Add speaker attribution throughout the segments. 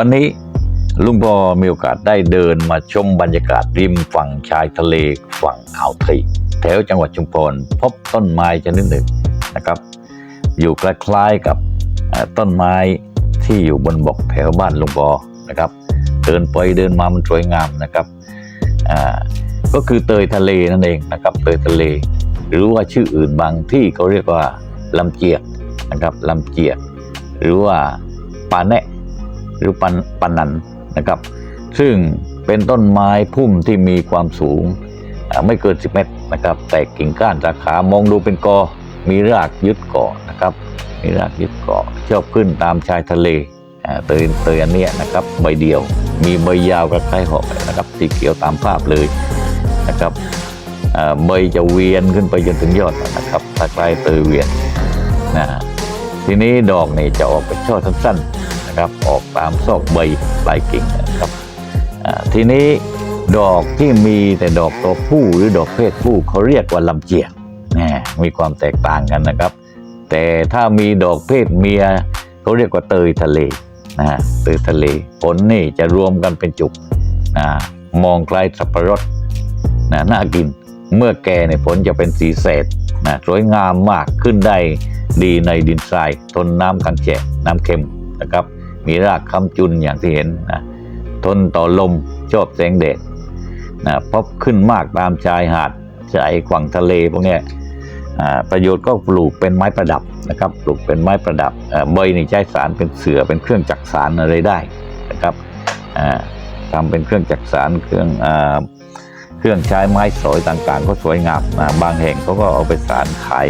Speaker 1: วันนี้ลุงพอมีโอกาสได้เดินมาชมบรรยากาศริมฝั่งชายทะเลฝั่งอ่าวไทยแถวจังหวัดชุมพรพบต้นไม้ชนิดหนึ่งนะครับ อยู่คล้ายๆกับต้นไม้ที่อยู่บนบกแถวบ้านลุงพอนะครับ เดินไปเดินมามันสวยงามนะครับก็คือเตยทะเลนั่นเองนะครับ เตยทะเล หรือว่าชื่ออื่นบางที่เขาเรียกว่าลำเจียกนะครับลำเจียก หรือว่าปาแนะ หรือปันปันนันนะครับ ซึ่งเป็นต้นไม้พุ่มที่มีความสูงไม่เกิน 10 เมตรนะครับ แตกกิ่งก้านสาขามองดูเป็นกอ มีรากยึดเกาะนะครับ มีรากยึดเกาะชอบขึ้นตามชายทะเลเตยเตยอันเนี้ยนะครับ ใบเดียว มีใบยาวกับคล้ายหอกนะครับสีเขียวตามภาพเลยนะครับใบจะเวียนขึ้นไปจนถึงยอดนะครับคล้ายๆเตยเวียนนะทีนี้ดอกนี่จะออกเป็นช่อสั้นๆ นะครับ ออกตามซอกใบปลายกิ่งนะครับทีนี้ดอกที่มีแต่ดอกตัวผู้หรือดอกเพศผู้เขาเรียกว่าลำเจียกแหมมีความแตกต่างกันนะครับ แต่ถ้ามีดอกเพศเมียเขาเรียกว่าเตยทะเลนะฮะเตยทะเลผลนี่จะรวมกันเป็นจุกนะมองคล้ายสับปะรดนะน่ากินเมื่อแก่ในยผลจะเป็นสีเศษนะสวยงามมากขึ้นได้ดีในดินทรายทนน้ำกันแฉะน้ำเค็มนะครับ มีรากคำจุนอย่างที่เห็นนะทนต่อลมชอบแสงแดดนะพบขึ้นมากตามชายหาดชายฝั่งทะเลพวกนี้ประโยชน์ก็ปลูกเป็นไม้ประดับนะครับ ปลูกเป็นไม้ประดับเอ่อในใช้สารเป็นเสือเป็นเครื่องจักสารอะไรได้นะครับอ่าทำเป็นเครื่องจักสารเครื่องอเครื่องใช้ไม้สอยต่างๆ ก็สวยงามนะบางแห่งเขาก็เอาไปสารขาย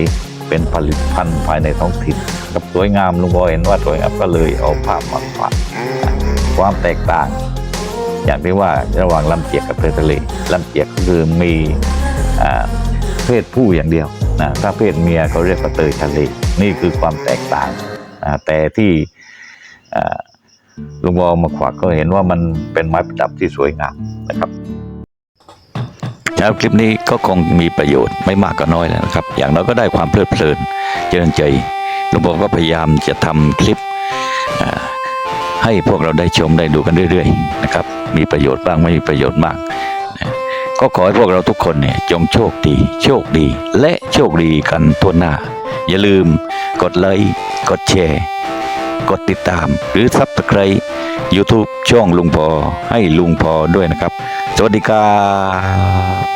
Speaker 1: เป็นผลิตภัณฑ์ภายในท้องถิ่นครับสวยงามลุงบอยเห็นว่าสวยงามก็เลยเอาภาพมาฝากความแตกต่าง อย่างที่ว่าระหว่างลำเจียกกับเตยทะเลลำเจียกก็คือมีอเพศผู้อย่างเดียวนะถ้าเพศเมียเขาเรียกว่าเตยทะเลนี่คือความแตกต่างแต่ที่ลุงวอมาขวักก็เห็นว่ามันเป็นไม้ประดับที่สวยงามนะครับ แล้วคลิปนี้ก็คงมีประโยชน์ไม่มากก็น้อยแล้วนะครับ อย่างน้อยก็ได้ความเพลิดเพลินเจริญใจลุงวอก็พยายามจะทำคลิปให้พวกเราได้ชมได้ดูกันเรื่อยๆนะครับ มีประโยชน์บ้างไม่มีประโยชน์มาก ก็ขอให้พวกเราทุกคนเนี่ยจงโชคดี โชคดี และโชคดีกันทั่วหน้า อย่าลืมกดไลค์กดแชร์กดติดตาม หรือซับสไคร b e YouTube ช่องลุงพอให้ลุงพอด้วยนะครับ สวัสดีครับ